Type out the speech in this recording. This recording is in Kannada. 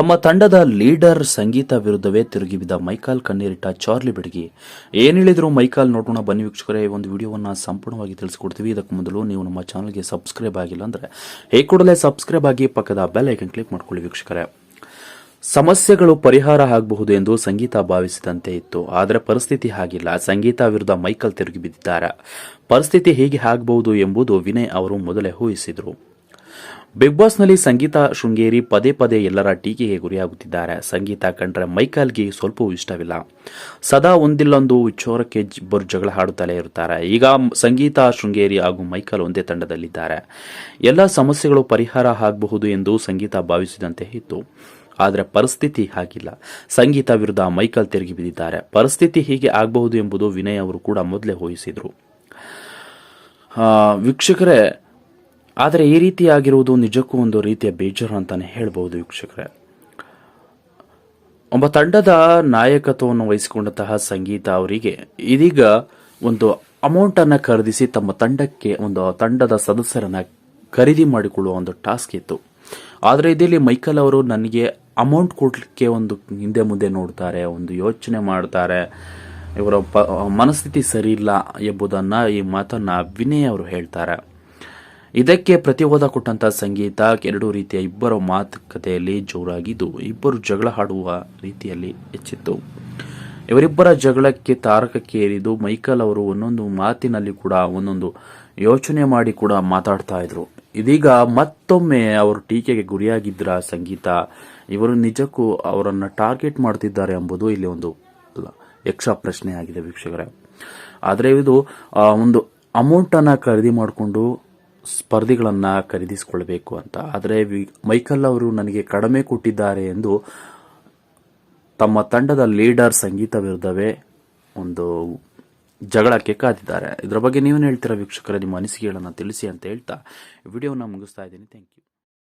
ತಮ್ಮ ತಂಡದ ಲೀಡರ್ ಸಂಗೀತ ವಿರುದ್ಧವೇ ತಿರುಗಿಬಿದ್ದ ಮೈಕಾಲ್ ಕಣ್ಣೀರಿಟ್ಟ ಚಾರ್ಲಿ ಬೆಡಗಿ. ಏನ್ ಹೇಳಿದ್ರು ಮೈಕಾಲ್ ನೋಡೋಣ, ಬನ್ನಿ ವೀಕ್ಷಕರೇ ಒಂದು ವಿಡಿಯೋವನ್ನ ಸಂಪೂರ್ಣವಾಗಿ ತಿಳಿಸ್ಕೊಡ್ತೀವಿ. ಇದಕ್ಕೆ ಮೊದಲು ನೀವು ನಮ್ಮ ಚಾನಲ್ಗೆ ಸಬ್ಸ್ಕ್ರೈಬ್ ಆಗಿಲ್ಲ ಅಂದ್ರೆ ಹೇಗೆ ಕೂಡಲೇ ಸಬ್ಸ್ಕ್ರೈಬ್ ಆಗಿ ಪಕ್ಕದ ಬೆಲ್ ಐಕನ್ ಕ್ಲಿಕ್ ಮಾಡ್ಕೊಳ್ಳಿ ವೀಕ್ಷಕರೇ. ಸಮಸ್ಯೆಗಳು ಪರಿಹಾರ ಆಗಬಹುದು ಎಂದು ಸಂಗೀತ ಭಾವಿಸಿದಂತೆ ಇತ್ತು. ಆದರೆ ಪರಿಸ್ಥಿತಿ ಹಾಗಿಲ್ಲ. ಸಂಗೀತ ವಿರುದ್ಧ ಮೈಕಲ್ ತಿರುಗಿ ಬಿದ್ದಿದ್ದಾರೆ. ಪರಿಸ್ಥಿತಿ ಹೇಗೆ ಆಗಬಹುದು ಎಂಬುದು ವಿನಯ್ ಅವರು ಮೊದಲೇ ಊಹಿಸಿದರು. ಬಿಗ್ ಬಾಸ್ನಲ್ಲಿ ಸಂಗೀತ, ಶೃಂಗೇರಿ, ಪದೇ ಪದೇ ಎಲ್ಲರ ಟೀಕೆಗೆ ಗುರಿಯಾಗುತ್ತಿದ್ದಾರೆ. ಸಂಗೀತ ಕಂಡ್ರೆ ಮೈಕಲ್ಗೆ ಸ್ವಲ್ಪವೂ ಇಷ್ಟವಿಲ್ಲ. ಸದಾ ಒಂದಿಲ್ಲೊಂದು ಚೋರಕ್ಕೆ ಇಬ್ಬರು ಜಗಳ ಹಾಡುತ್ತಲೇ ಇರುತ್ತಾರೆ. ಈಗ ಸಂಗೀತ, ಶೃಂಗೇರಿ ಹಾಗೂ ಮೈಕಲ್ ಒಂದೇ ತಂಡದಲ್ಲಿದ್ದಾರೆ. ಎಲ್ಲ ಸಮಸ್ಯೆಗಳು ಪರಿಹಾರ ಆಗಬಹುದು ಎಂದು ಸಂಗೀತ ಭಾವಿಸಿದಂತೆ ಇತ್ತು. ಆದರೆ ಪರಿಸ್ಥಿತಿ ಹಾಗಿಲ್ಲ. ಸಂಗೀತ ವಿರುದ್ಧ ಮೈಕಲ್ ತಿರುಗಿ ಬಿದ್ದಿದ್ದಾರೆ. ಪರಿಸ್ಥಿತಿ ಹೀಗೆ ಆಗಬಹುದು ಎಂಬುದು ವಿನಯ್ ಅವರು ಕೂಡ ಮೊದಲೇ ಊಹಿಸಿದರು. ವೀಕ್ಷಕರೇ ಆದರೆ ಈ ರೀತಿಯಾಗಿರುವುದು ನಿಜಕ್ಕೂ ಒಂದು ರೀತಿಯ ಬೇಜಾರು ಅಂತಲೇ ಹೇಳ್ಬೋದು ವೀಕ್ಷಕರೇ. ಒಬ್ಬ ತಂಡದ ನಾಯಕತ್ವವನ್ನು ವಹಿಸಿಕೊಂಡಂತಹ ಸಂಗೀತ ಅವರಿಗೆ ಇದೀಗ ಒಂದು ಅಮೌಂಟ್ ಅನ್ನ ಖರೀದಿಸಿ ತಮ್ಮ ತಂಡಕ್ಕೆ ಒಂದು ತಂಡದ ಸದಸ್ಯರನ್ನು ಖರೀದಿ ಮಾಡಿಕೊಳ್ಳುವ ಒಂದು ಟಾಸ್ಕ್ ಇತ್ತು. ಆದರೆ ಇದರಲ್ಲಿ ಮೈಕಲ್ ಅವರು ನನಗೆ ಅಮೌಂಟ್ ಕೊಡಲಿಕ್ಕೆ ಒಂದು ಹಿಂದೆ ಮುಂದೆ ನೋಡ್ತಾರೆ, ಒಂದು ಯೋಚನೆ ಮಾಡ್ತಾರೆ, ಇವರ ಮನಸ್ಥಿತಿ ಸರಿ ಇಲ್ಲ ಎಂಬುದನ್ನ ಈ ಮಾತನ್ನು ವಿನಯ್ ಅವರು ಹೇಳ್ತಾರೆ. ಇದಕ್ಕೆ ಪ್ರತಿವಾದ ಕೊಟ್ಟಂತ ಸಂಗೀತ, ಎರಡು ರೀತಿಯ ಇಬ್ಬರ ಮಾತುಕತೆಯಲ್ಲಿ ಜೋರಾಗಿದ್ದು, ಇಬ್ಬರು ಜಗಳ ಹಾಡುವ ರೀತಿಯಲ್ಲಿ ಹೆಚ್ಚಿತ್ತು. ಇವರಿಬ್ಬರ ಜಗಳಕ್ಕೆ ತಾರಕಕ್ಕೆ ಏರಿದು ಮೈಕಲ್ ಅವರು ಒಂದೊಂದು ಮಾತಿನಲ್ಲಿ ಕೂಡ ಒಂದೊಂದು ಯೋಚನೆ ಮಾಡಿ ಕೂಡ ಮಾತಾಡ್ತಾ ಇದ್ರು. ಇದೀಗ ಮತ್ತೊಮ್ಮೆ ಅವರು ಟೀಕೆಗೆ ಗುರಿಯಾಗಿದ್ದರ ಸಂಗೀತ, ಇವರು ನಿಜಕ್ಕೂ ಅವರನ್ನು ಟಾರ್ಗೆಟ್ ಮಾಡ್ತಿದ್ದಾರೆ ಎಂಬುದು ಇಲ್ಲಿ ಒಂದು ಯಕ್ಷ ಪ್ರಶ್ನೆ ಆಗಿದೆ ವೀಕ್ಷಕರೇ. ಆದರೆ ಇದು ಒಂದು ಅಮೌಂಟನ್ನು ಖರೀದಿ ಮಾಡಿಕೊಂಡು ಸ್ಪರ್ಧಿಗಳನ್ನ ಖರೀದಿಸಿಕೊಳ್ಬೇಕು ಅಂತ. ಆದರೆ ಮೈಕಲ್ ಅವರು ನನಗೆ ಕಡಿಮೆ ಕೊಟ್ಟಿದ್ದಾರೆ ಎಂದು ತಮ್ಮ ತಂಡದ ಲೀಡರ್ ಸಂಗೀತ ವಿರುದ್ಧವೇ ಒಂದು ಜಗಳಕ್ಕೆ ಕಾದಿದ್ದಾರೆ. ಇದರ ಬಗ್ಗೆ ನೀವೇನು ಹೇಳ್ತೀರಾ ವೀಕ್ಷಕರೇ? ನಿಮ್ಮ ಅನಿಸಿಕೆಗಳನ್ನು ತಿಳಿಸಿ ಅಂತ ಹೇಳ್ತಾ ವಿಡಿಯೋನ ಮುಗಿಸ್ತಾ ಇದ್ದೀನಿ. Thank you